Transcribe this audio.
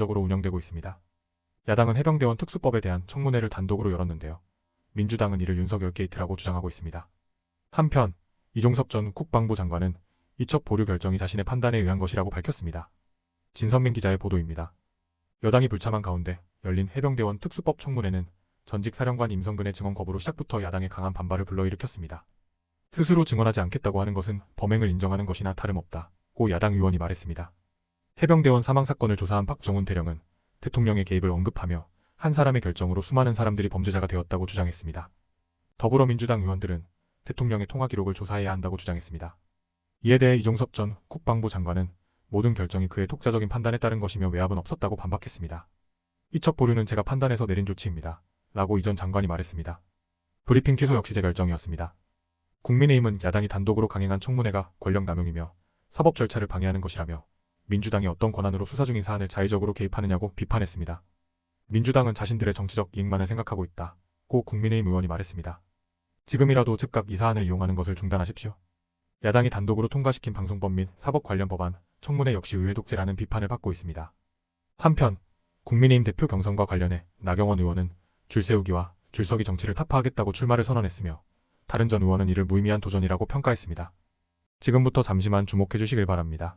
적으로 운영되고 있습니다. 야당은 해병대원 특수법에 대한 청문회를 단독으로 열었는데요. 민주당은 이를 윤석열 게이트라고 주장하고 있습니다. 한편 이종섭 전 국방부 장관은 이첩 보류 결정이 자신의 판단에 의한 것이라고 밝혔습니다. 진선민 기자의 보도입니다. 여당이 불참한 가운데 열린 해병대원 특수법 청문회는 전직 사령관 임성근의 증언 거부로 시작부터 야당의 강한 반발을 불러일으켰습니다. 스스로 증언하지 않겠다고 하는 것은 범행을 인정하는 것이나 다름없다 고 야당 의원이 말했습니다. 해병대원 사망 사건을 조사한 박정훈 대령은 대통령의 개입을 언급하며 한 사람의 결정으로 수많은 사람들이 범죄자가 되었다고 주장했습니다. 더불어민주당 의원들은 대통령의 통화 기록을 조사해야 한다고 주장했습니다. 이에 대해 이종섭 전 국방부 장관은 모든 결정이 그의 독자적인 판단에 따른 것이며 외압은 없었다고 반박했습니다. 이첩 보류는 제가 판단해서 내린 조치입니다. 라고 이전 장관이 말했습니다. 브리핑 취소 역시 제 결정이었습니다. 국민의힘은 야당이 단독으로 강행한 청문회가 권력 남용이며 사법 절차를 방해하는 것이라며 민주당이 어떤 권한으로 수사 중인 사안을 자의적으로 개입하느냐고 비판했습니다. 민주당은 자신들의 정치적 이익만을 생각하고 있다. 고 국민의힘 의원이 말했습니다. 지금이라도 즉각 이 사안을 이용하는 것을 중단하십시오. 야당이 단독으로 통과시킨 방송법 및 사법 관련 법안, 청문회 역시 의회 독재라는 비판을 받고 있습니다. 한편 국민의힘 대표 경선과 관련해 나경원 의원은 줄세우기와 줄서기 정치를 타파하겠다고 출마를 선언했으며 다른 전 의원은 이를 무의미한 도전이라고 평가했습니다. 지금부터 잠시만 주목해 주시길 바랍니다.